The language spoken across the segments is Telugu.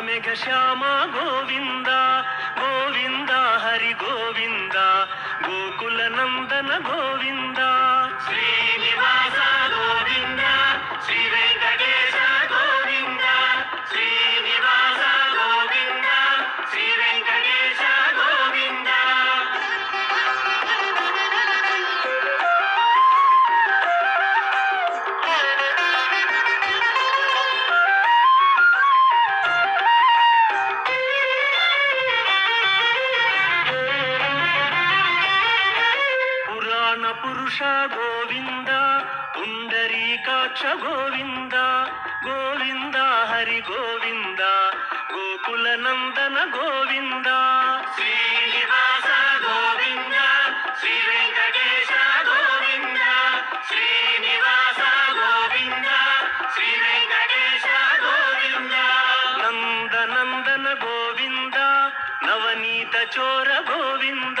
మేఘ శ్యామ గోవింద గోవింద హరి గోవింద గోకుల నందన గోవిందా పురుష గోవింద పుండరీకాక్ష గోవింద గోవింద హరి గోవింద గోకుల నందన గోవింద. శ్రీనివాస గోవింద శ్రీ వెంకటేశ గోవింద శ్రీనివాస గోవింద శ్రీ వెంకటేశ గోవింద. నందనందన గోవింద నవనీత చోర గోవింద.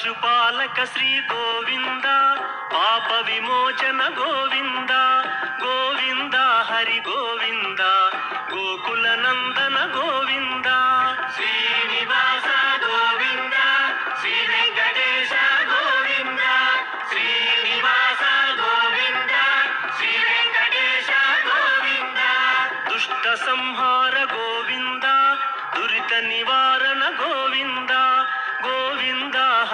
పశుపాలక శ్రీ గోవింద పాప విమోచన గోవింద గోవింద హరి గోవింద గోకుల నందన గోవింద. శ్రీనివాస గోవింద శ్రీ వెంకటేశ గోవింద శ్రీనివాస గోవింద శ్రీ వెంకటేశ గోవింద. దుష్ట సంహార గోవింద దురిత గోవింద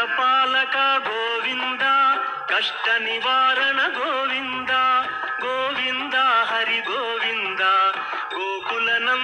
శిష్ట పాలక గోవింద కష్ట నివారణ గోవింద గోవింద హరి గోవింద గోకులనంద